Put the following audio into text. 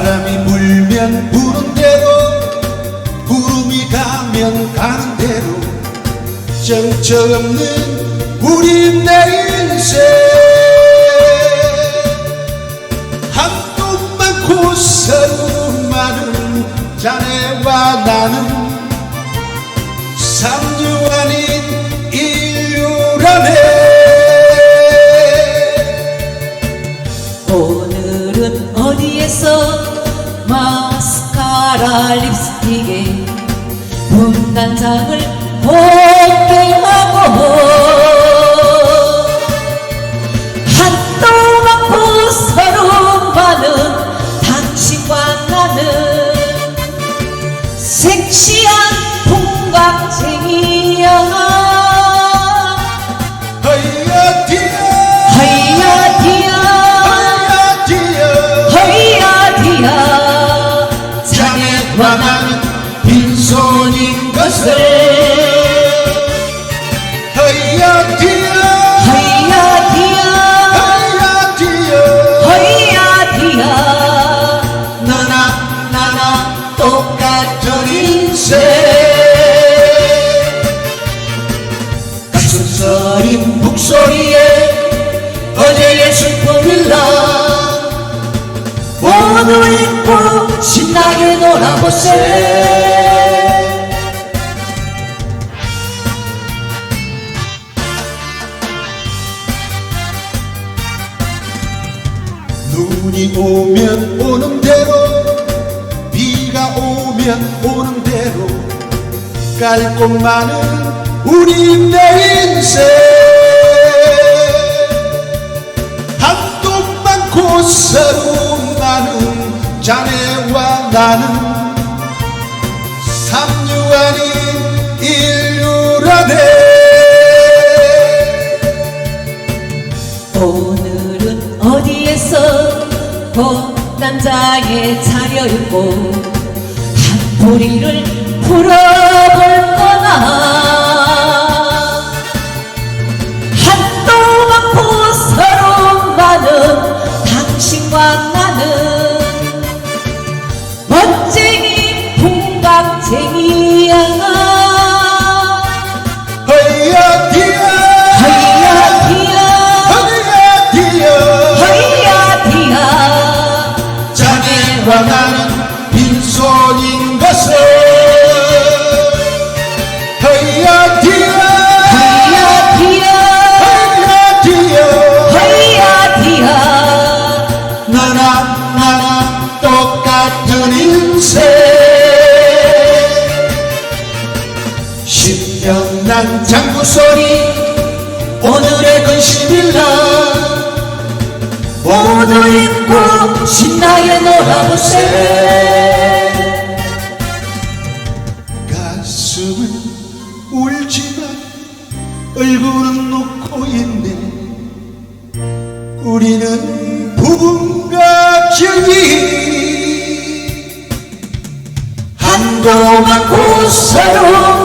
부르면 부른 대로 부름이 가면 가는 대로. 정처 없는 우리 내 인생. 한돈 많고 서로 많은 자네와 나는 삼류 아닌 인류라네 오늘 은 어디에서 마스카라 립스틱에 분단장을 아보세. 눈이 오면 오는 대로 비가 오면 오는 대로 깔고 많은 우리 내 인생. 한돈 많고 서로 많은 자네와 나는 오늘은 어디에서 봄남자에 차려입고 한 소리를 풀어볼 거나 난 장구 소리 오늘의 근심일라. 모두 잊고 신나게 놀아보세. 가슴은 울지만 얼굴은 놓고 있네. 우리는 부부가 길이. 한동안 고서로